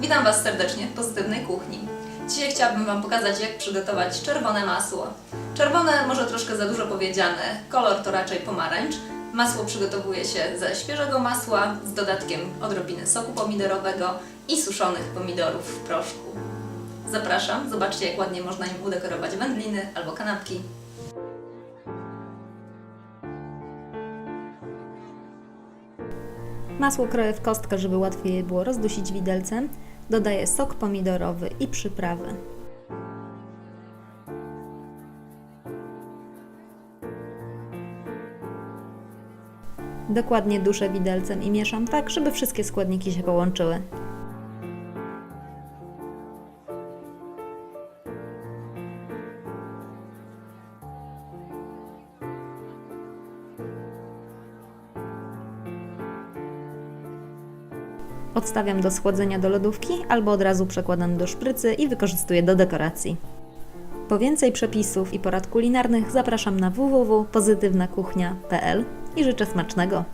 Witam Was serdecznie w Pozytywnej Kuchni. Dzisiaj chciałabym Wam pokazać, jak przygotować czerwone masło. Czerwone może troszkę za dużo powiedziane, kolor to raczej pomarańcz. Masło przygotowuje się ze świeżego masła z dodatkiem odrobiny soku pomidorowego i suszonych pomidorów w proszku. Zapraszam, zobaczcie jak ładnie można im udekorować wędliny albo kanapki. Masło kroję w kostkę, żeby łatwiej było rozdusić widelcem. Dodaję sok pomidorowy i przyprawy. Dokładnie duszę widelcem i mieszam tak, żeby wszystkie składniki się połączyły. Odstawiam do schłodzenia do lodówki albo od razu przekładam do szprycy i wykorzystuję do dekoracji. Po więcej przepisów i porad kulinarnych zapraszam na www.pozytywnakuchnia.pl i życzę smacznego.